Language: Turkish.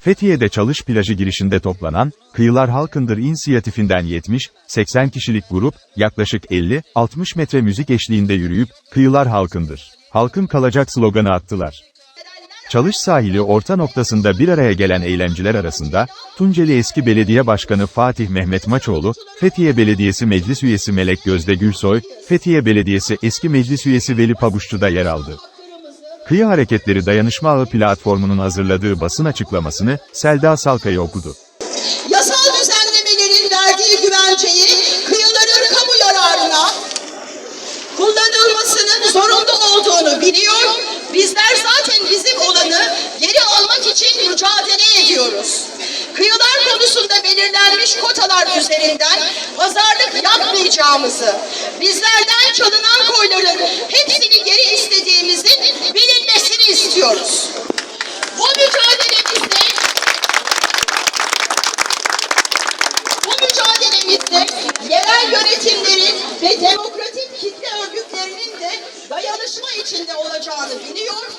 Fethiye'de Çalış plajı girişinde toplanan, Kıyılar Halkındır inisiyatifinden 70-80 kişilik grup, yaklaşık 50-60 metre müzik eşliğinde yürüyüp, Kıyılar Halkındır, halkın kalacak sloganı attılar. Çalış sahili orta noktasında bir araya gelen eylemciler arasında, Tunceli eski belediye başkanı Fatih Mehmet Maçoğlu, Fethiye Belediyesi Meclis Üyesi Melek Gözde Gülsoy, Fethiye Belediyesi eski Meclis Üyesi Veli Pabuççu da yer aldı. Kıyı Hareketleri Dayanışma Ağı platformunun hazırladığı basın açıklamasını Selda Salkaya okudu. Yasal düzenlemelerin verdiği güvenceyi kıyıların kamu yararına kullanılmasının zorunda olduğunu biliyor. Bizler zaten bizim olanı geri almak için mücadele ediyoruz. Kıyılar konusunda belirlenmiş kotalar üzerinden pazarlık yapmayacağımızı, bizlerden çalınan koyların istiyoruz. Bu mücadelemizde Bu mücadelemizde yerel yönetimlerin ve demokratik kitle örgütlerinin de dayanışma içinde olacağını biliyor